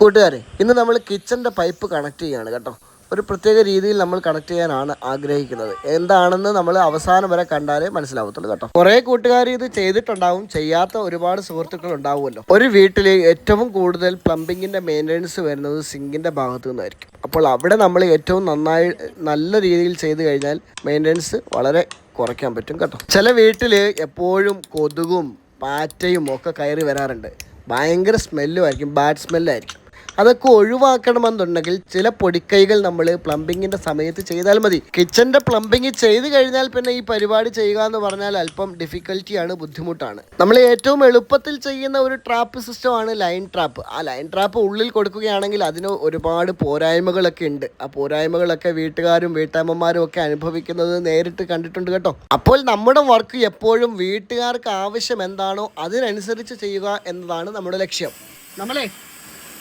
കൂട്ടുകാരെ ഇന്ന് നമ്മൾ കിച്ചന്റെ പൈപ്പ് കണക്ട് ചെയ്യുകയാണ് കേട്ടോ. ഒരു പ്രത്യേക രീതിയിൽ നമ്മൾ കണക്ട് ചെയ്യാനാണ് ആഗ്രഹിക്കുന്നത്. എന്താണെന്ന് നമ്മൾ അവസാനം വരെ കണ്ടാലേ മനസ്സിലാവത്തുള്ളൂ കേട്ടോ. കുറേ കൂട്ടുകാർ ഇത് ചെയ്തിട്ടുണ്ടാവും ചെയ്യാത്ത ഒരുപാട് സുഹൃത്തുക്കൾ ഉണ്ടാവുമല്ലോ. ഒരു വീട്ടിൽ ഏറ്റവും കൂടുതൽ പ്ലംബിങ്ങിന്റെ മെയിന്റനൻസ് വരുന്നത് സിങ്കിന്റെ ഭാഗത്തു നിന്നായിരിക്കും. അപ്പോൾ അവിടെ നമ്മൾ ഏറ്റവും നന്നായി നല്ല രീതിയിൽ ചെയ്തു കഴിഞ്ഞാൽ മെയിന്റനൻസ് വളരെ കുറയ്ക്കാൻ പറ്റും കേട്ടോ. ചില വീട്ടിൽ എപ്പോഴും കൊതുകും പാറ്റയും ഒക്കെ കയറി വരാറുണ്ട്. ഭയങ്കര സ്മെല്ലും ആയിരിക്കും ബാഡ് സ്മെല്ലായിരിക്കും അതൊക്കെ ഒഴിവാക്കണമെന്നുണ്ടെങ്കിൽ ചില പൊടിക്കൈകൾ നമ്മൾ പ്ലംബിങ്ങിന്റെ സമയത്ത് ചെയ്താൽ മതി. കിച്ചന്റെ പ്ലംബിങ് ചെയ്ത് കഴിഞ്ഞാൽ പിന്നെ ഈ പരിപാടി ചെയ്യുക എന്ന് പറഞ്ഞാൽ അല്പം ഡിഫിക്കൽറ്റിയാണ് ബുദ്ധിമുട്ടാണ്. നമ്മൾ ഏറ്റവും എളുപ്പത്തിൽ ചെയ്യുന്ന ഒരു ട്രാപ്പ് സിസ്റ്റമാണ് ലൈൻ ട്രാപ്പ് ആ ലൈൻ ട്രാപ്പ് ഉള്ളിൽ കൊടുക്കുകയാണെങ്കിൽ അതിന് ഒരുപാട് പോരായ്മകളൊക്കെ ഉണ്ട്. ആ പോരായ്മകളൊക്കെ വീട്ടുകാരും വീട്ടമ്മമാരും ഒക്കെ അനുഭവിക്കുന്നത് നേരിട്ട് കണ്ടിട്ടുണ്ട് കേട്ടോ. അപ്പോൾ നമ്മുടെ വർക്ക് എപ്പോഴും വീട്ടുകാർക്ക് ആവശ്യം എന്താണോ അതിനനുസരിച്ച് ചെയ്യുക എന്നതാണ് നമ്മുടെ ലക്ഷ്യം. നമ്മളെ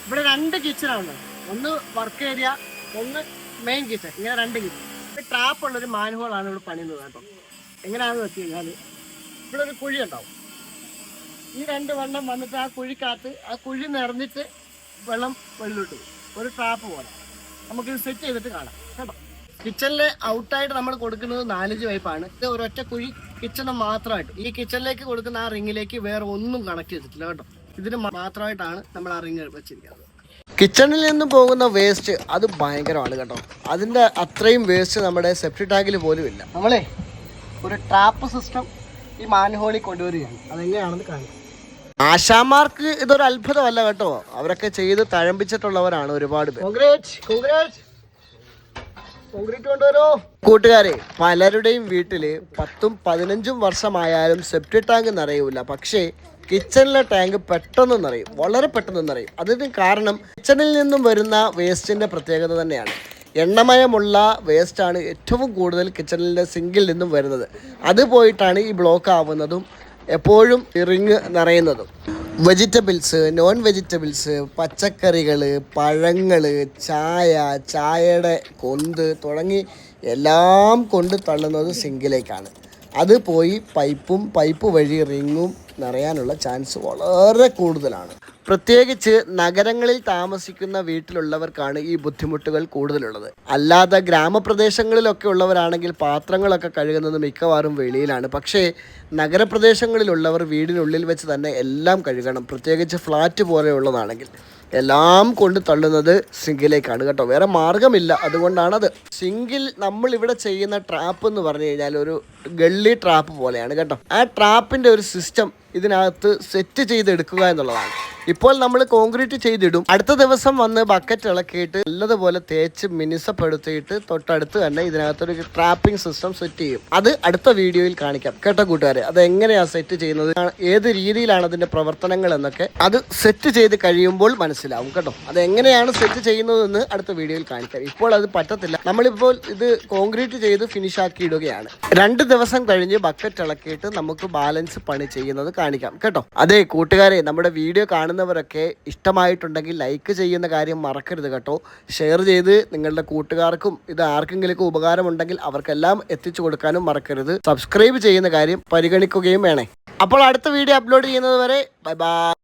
ഇവിടെ രണ്ട് കിച്ചണാണ് ഒന്ന് വർക്ക് ഏരിയ ഒന്ന് മെയിൻ കിച്ചൺ ഇങ്ങനെ രണ്ട് കിച്ചൺ ട്രാപ്പ് ഉള്ള ഒരു മാൻഹോളാണ് ഇവിടെ പണിയുന്നത് കേട്ടോ. എങ്ങനെയാണെന്ന് വെച്ച് കഴിഞ്ഞാൽ ഇവിടെ ഒരു കുഴി ഉണ്ടാവും. ഈ രണ്ട് വെള്ളം വന്നിട്ട് ആ കുഴിക്കകത്ത് ആ കുഴി നിറഞ്ഞിട്ട് വെള്ളം വെള്ളിലോട്ട് ഒരു ട്രാപ്പ് പോലെ. നമുക്കിത് സെറ്റ് ചെയ്തിട്ട് കാണാം. കേട്ടോ. കിച്ചണിലെ ഔട്ടായിട്ട് നമ്മൾ കൊടുക്കുന്നത് നാലഞ്ച് പൈപ്പാണ് ഇത് ഒരൊറ്റ കുഴി കിച്ചണ് മാത്രമായിട്ട്. ഈ കിച്ചണിലേക്ക് കൊടുക്കുന്ന ആ റിങ്ങിലേക്ക് വേറെ ഒന്നും കണക്ട് ചെയ്തിട്ടില്ല കേട്ടോ. ഇതിന് മാത്രമായിട്ടാണ് നമ്മൾ ആ റിങ് വെച്ചിരിക്കുന്നത്. കിച്ചണിൽ നിന്നും പോകുന്ന വേസ്റ്റ് അത് ഭയങ്കരമാണ് കേട്ടോ. അതിന്റെ അത്രയും വേസ്റ്റ് നമ്മുടെ സെപ്റ്റി ടാങ്കിൽ പോലും ഇല്ല. നമ്മളെ ഒരു ട്രാപ്പ് സിസ്റ്റം ഈ മാൻഹോളിൽ കൊണ്ടുവരികയാണ്. അതെങ്ങനെയാണെന്ന് കാണാം ആശാമാർക്ക് ഇതൊരു അത്ഭുതമല്ല കേട്ടോ. അവരൊക്കെ ചെയ്ത് തഴമ്പിച്ചിട്ടുള്ളവരാണ് ഒരുപാട് കൂട്ടുകാരെ പലരുടെയും വീട്ടിൽ പത്തും പതിനഞ്ചും വർഷമായാലും സെപ്റ്റി ടാങ്ക് നിറയൂല. പക്ഷേ കിച്ചണിലെ ടാങ്ക് പെട്ടെന്ന് നിറയും വളരെ പെട്ടെന്ന് നിറയും അതിന് കാരണം കിച്ചണിൽ നിന്നും വരുന്ന വേസ്റ്റിന്റെ പ്രത്യേകത തന്നെയാണ്. എണ്ണമയമുള്ള വേസ്റ്റാണ് ഏറ്റവും കൂടുതൽ കിച്ചണിലെ സിങ്കിൽ നിന്നും വരുന്നത്. അത് പോയിട്ടാണ് ഈ ബ്ലോക്ക് ആവുന്നതും എപ്പോഴും റിങ് നിറയുന്നതും. വെജിറ്റബിൾസ് നോൺ വെജിറ്റബിൾസ് പച്ചക്കറികൾ പഴങ്ങൾ ചായ ചായയുടെ കൊന്ത് തുടങ്ങി എല്ലാം കൊണ്ട് തള്ളുന്നത് സിങ്കിലേക്കാണ്. അത് പോയി പൈപ്പും പൈപ്പ് വഴി റിങ്ങും നിറയാനുള്ള ചാൻസ് വളരെ കൂടുതലാണ്. പ്രത്യേകിച്ച് നഗരങ്ങളിൽ താമസിക്കുന്ന വീട്ടിലുള്ളവർക്കാണ് ഈ ബുദ്ധിമുട്ടുകൾ കൂടുതലുള്ളത്. അല്ലാതെ ഗ്രാമപ്രദേശങ്ങളിലൊക്കെ ഉള്ളവരാണെങ്കിൽ പാത്രങ്ങളൊക്കെ കഴുകുന്നത് മിക്കവാറും വെളിയിലാണ്. പക്ഷേ നഗരപ്രദേശങ്ങളിലുള്ളവർ വീടിനുള്ളിൽ വെച്ച് തന്നെ എല്ലാം കഴുകണം. പ്രത്യേകിച്ച് ഫ്ലാറ്റ് പോലെയുള്ളതാണെങ്കിൽ എല്ലാം കൊണ്ട് തള്ളുന്നത് സിങ്കിലേക്കാണ് കേട്ടോ. വേറെ മാർഗമില്ല അതുകൊണ്ടാണത്. സിങ്കിൽ നമ്മൾ ഇവിടെ ചെയ്യുന്ന ട്രാപ്പ് എന്ന് പറഞ്ഞു കഴിഞ്ഞാൽ ഒരു ഗള്ളി ട്രാപ്പ് പോലെയാണ് കേട്ടോ. ആ ട്രാപ്പിന്റെ ഒരു സിസ്റ്റം ഇതിനകത്ത് സെറ്റ് ചെയ്തെടുക്കുക എന്നുള്ളതാണ്. ഇപ്പോൾ നമ്മൾ കോൺക്രീറ്റ് ചെയ്തിടും. അടുത്ത ദിവസം വന്ന് ബക്കറ്റ് ഇളക്കിയിട്ട് നല്ലതുപോലെ തേച്ച് മിനുസപ്പെടുത്തിയിട്ട് തൊട്ടടുത്ത് തന്നെ ഇതിനകത്തൊരു ട്രാപ്പിംഗ് സിസ്റ്റം സെറ്റ് ചെയ്യും. അത് അടുത്ത വീഡിയോയിൽ കാണിക്കാം. കേട്ടോ കൂട്ടുകാരെ അത് എങ്ങനെയാണ് സെറ്റ് ചെയ്യുന്നത്? ഏത് രീതിയിലാണ് അതിന്റെ പ്രവർത്തനങ്ങൾ എന്നൊക്കെ അത് സെറ്റ് ചെയ്ത് കഴിയുമ്പോൾ മനസ്സിലാവും കേട്ടോ. അത് എങ്ങനെയാണ് സെറ്റ് ചെയ്യുന്നതെന്ന് അടുത്ത വീഡിയോയിൽ കാണിക്കാം. ഇപ്പോൾ അത് പറ്റത്തില്ല. നമ്മളിപ്പോൾ ഇത് കോൺക്രീറ്റ് ചെയ്ത് ഫിനിഷ് ആക്കി ഇടുകയാണ് രണ്ട് ദിവസം കഴിഞ്ഞ് ബക്കറ്റ് ഇളക്കിയിട്ട് നമുക്ക് ബാലൻസ് പണി ചെയ്യുന്നത് കാണിക്കാം. കേട്ടോ? അതെ കൂട്ടുകാരെ നമ്മുടെ വീഡിയോ കാണുന്നവരൊക്കെ ഇഷ്ടമായിട്ടുണ്ടെങ്കിൽ ലൈക്ക് ചെയ്യുന്ന കാര്യം മറക്കരുത് കേട്ടോ. ഷെയർ ചെയ്ത് നിങ്ങളുടെ കൂട്ടുകാർക്കും ഇത് ആർക്കെങ്കിലും ഉപകാരമുണ്ടെങ്കിൽ അവർക്കെല്ലാം എത്തിച്ചു കൊടുക്കാനും മറക്കരുത്. സബ്സ്ക്രൈബ് ചെയ്യുന്ന കാര്യം പരിഗണിക്കുകയും വേണേ. അപ്പോൾ അടുത്ത വീഡിയോ അപ്ലോഡ് ചെയ്യുന്നത് വരെ ബൈ ബൈ